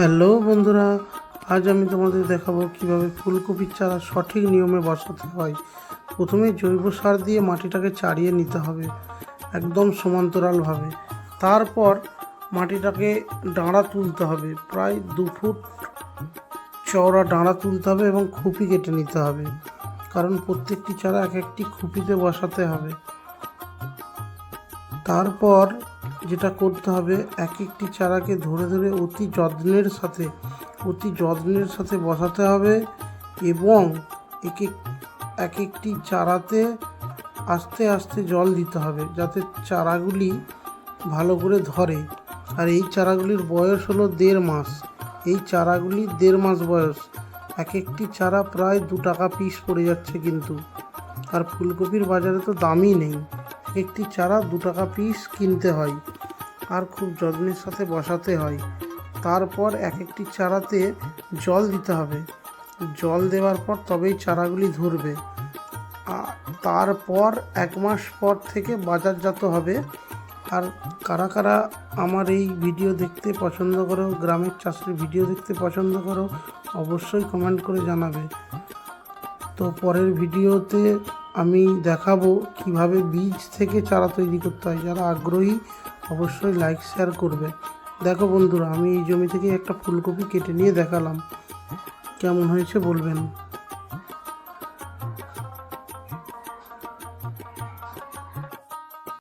Hello বন্ধুরা, আজ আমি তোমাদের দেখাবো কীভাবে ফুলকপির চারা সঠিক নিয়মে বসাতে হয়। প্রথমে জৈব সার দিয়ে মাটিটাকে চাড়িয়ে নিতে হবে, একদম সমান্তরালভাবে। তারপর মাটিটাকে ডাঁড়া তুলতে হবে, প্রায় দু ফুট চওড়া ডাঁড়া তুলতে হবে এবং খুপি কেটে নিতে হবে, কারণ প্রত্যেকটি চারা এক একটি খুপিতে বসাতে হবে। তারপর যেটা করতে হবে, এক একটি চারাকে ধরে ধরে অতি যত্নের সাথে, অতি যত্নের সাথে বসাতে হবে এবং এক এক এক একটি চারাতে আস্তে আস্তে জল দিতে হবে যাতে চারাগুলি ভালো করে ধরে। আর এই চারাগুলির বয়স হলো দেড় মাস। এই চারাগুলি দেড় মাস বয়স। এক একটি চারা প্রায় দু টাকা পিস পড়ে যাচ্ছে কিন্তু। আর ফুলকপির বাজারে তো দামই নেই। একটি চারা দু টাকা পিস কিনতে হয়। আর খুব যত্নের সাথে বসাতে হয়। তারপর এক একটি চারাতে জল দিতে হবে। জল দেওয়ার পর তবেই চারাগুলি ধরবে। তারপর এক মাস পর থেকে বাজারজাত হবে। আর কারা কারা আমার এই ভিডিও দেখতে পছন্দ করো, গ্রামের চাষের ভিডিও দেখতে পছন্দ করো, অবশ্যই কমেন্ট করে জানাবে। তো পরের ভিডিওতে আমি দেখাবো কীভাবে বীজ থেকে চারা তৈরি করতে হয়। যারা আগ্রহী অবশ্যই লাইক শেয়ার করবে। দেখো বন্ধুরা, আমি এই জমি থেকে একটা ফুলকপি কেটে নিয়ে দেখালাম। কেমন হয়েছে বলবেন?